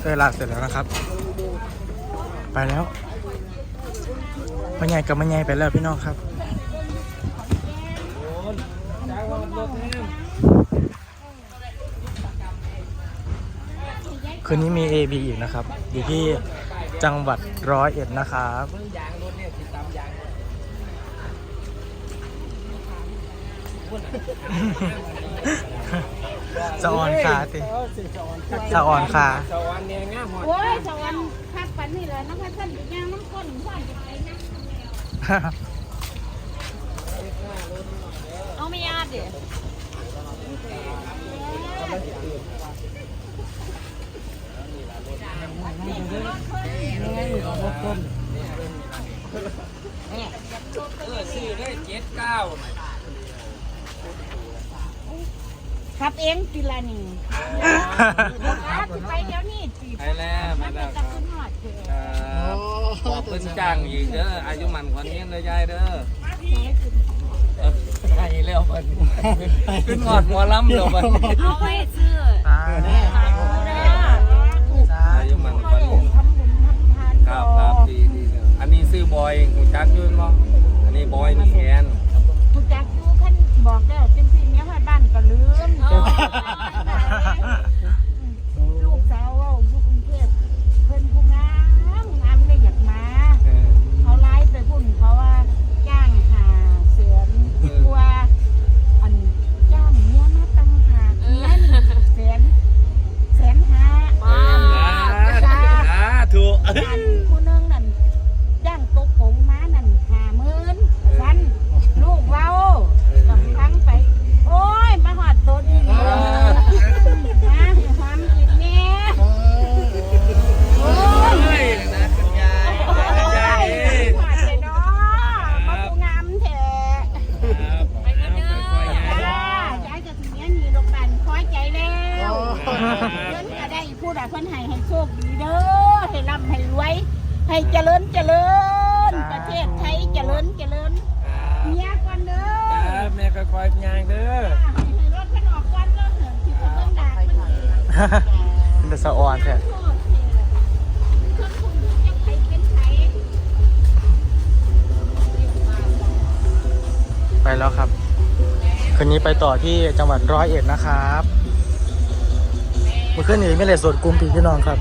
เตยลาเสร็จแล้วนะครับ ไปแล้วมันใหญ่กับมันใหญ่ไปแล้วพี่น้องครับคืนนี้มี AB อีกนะครับ อยู่ที่จังหวัดร้อยเอ็ดนะครับ สะออนคาติสะออนคาสวรรค์เนี่ยง่ามหอดโอ้ยสวรรค์พักปันนี่แหละน้ำพันท่านย่างน้ำก้นพ่อนจะไปนะเอาไม่ยากเดี๋ยวเออซื้อได้เจ็ดเก้า ขับเองกินละนี่ขับไปเดี๋ยวนี้จีบไปแล้วมามันแล้จะวตะครับขึ้นหอดเถอะครับบอกเพิ่นจ้างอีกเด้ออายุมันคนนี้เลยยายเด้อเออให้แล้วเพิ่นขึ้นหอดหมอลำเดี๋ยวเพิ่นเอาไว้ซื้ออ่าอายุมันคนนี้ทำบุญทำทานครับครับดีดีเด้ออันนี้ซื้อบอยหูจักอยืนมั้งอันนี้บอยนี่แอ เงินก็ได้พูดอะเพิ่นให้ให้โชคดีเด้อให้ร่ำให้รวยให้เจริญเจริญ ประเทศไทยเจริญเจริญเมียก่อนเด้อครับแม่ก็คอยยางเด้อให้รถเพิ่นออกก่อนเด้อเหินที่เพิ่นด่าเพิ่นมันจะสะออนแท้โทษเพิ่นคุณจะไปเป็นไผไปแล้วครับ คืนนี้ไปต่อที่จังหวัดร้อยเอ็ดนะครับเมื่อคืนนี้ไม่เลยสวดกลุ่มพี่พี่น้องครับ